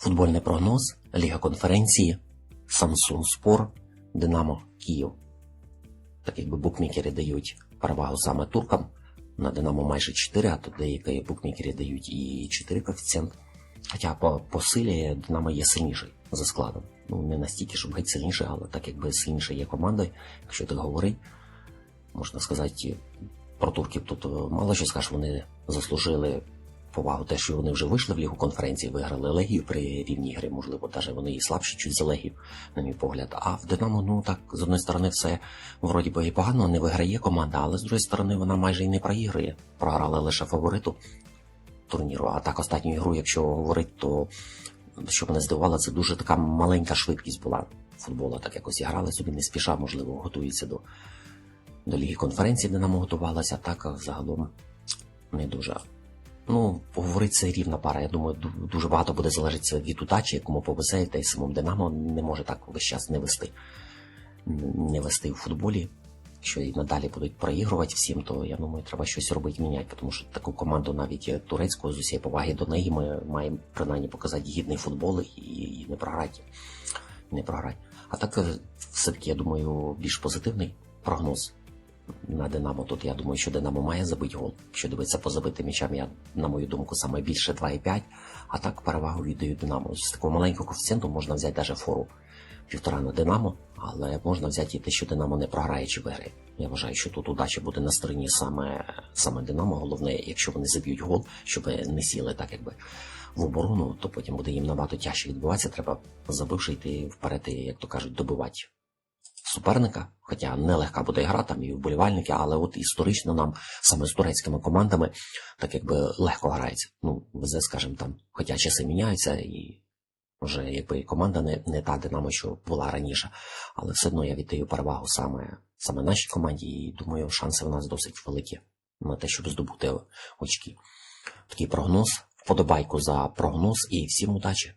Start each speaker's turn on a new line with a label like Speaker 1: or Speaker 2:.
Speaker 1: Футбольний прогноз, Ліга конференції, Samsung Spor, Динамо Київ. Так якби букмекери дають перевагу саме туркам, на Динамо майже 4, а то деякі букмекери дають і 4 коефіцієнт. Хоча по, по силі Динамо є сильніший за складом. Ну, не настільки, щоб геть сильніше, але так якби сильніше є командою, якщо так говорить, можна сказати, про турків тут мало що скажеш, вони заслужили повагу те, що вони вже вийшли в лігу конференції, виграли Легію при рівній грі, можливо, навіть вони і слабші чуть за Легію, на мій погляд. А в Динамо, ну так, з одної сторони, все вроді би і погано, не виграє команда, але з другої сторони вона майже і не проігрує. Програли лише фавориту турніру. А так останню ігру, якщо говорити, то щоб не здивувало, це дуже така маленька швидкість була футболу. Так якось грали собі не спіша, можливо, готуються до, до ліги конференції, Динамо готувалася, так загалом не дуже. Ну, поговорити це рівна пара. Я думаю, дуже багато буде залежати від удачі, якому повезе, та й самому Динамо не може так весь час не вести. Не вести в футболі. Якщо і надалі будуть проігрувати всім, то я думаю, треба щось робити, міняти, тому що таку команду, навіть турецьку, з усієї поваги до неї, ми маємо принаймні показати гідний футбол і, і не програти. Не програти. А так, е, все-таки, я думаю, більш позитивний прогноз на Динамо. Тут я думаю, що Динамо має забити гол. Якщо дивитися по забитим м'ячам, я, на мою думку, саме більше 2,5, а так перевагу віддаю Динамо. З такого маленького коефіцієнту можна взяти навіть фору півтора на Динамо, але можна взяти і те, що Динамо не програє чи виграє. Я вважаю, що тут удача буде на стороні саме, саме Динамо. Головне, якщо вони заб'ють гол, щоб не сіли так, якби в оборону, то потім буде їм набагато тяжче відбуватися. Треба забивши йти вперед, і, як то кажуть, добивати суперника. Хоча нелегка буде гра, там і вболівальники, але от історично нам саме з турецькими командами так якби легко грається. Ну, везе, скажімо, там, хоча часи міняються і вже якби команда не, не та динамо, що була раніше, але все одно я віддаю перевагу саме, саме нашій команді, і думаю, шанси в нас досить великі на те, щоб здобути очки. Такий прогноз, вподобайку за прогноз і всім удачі!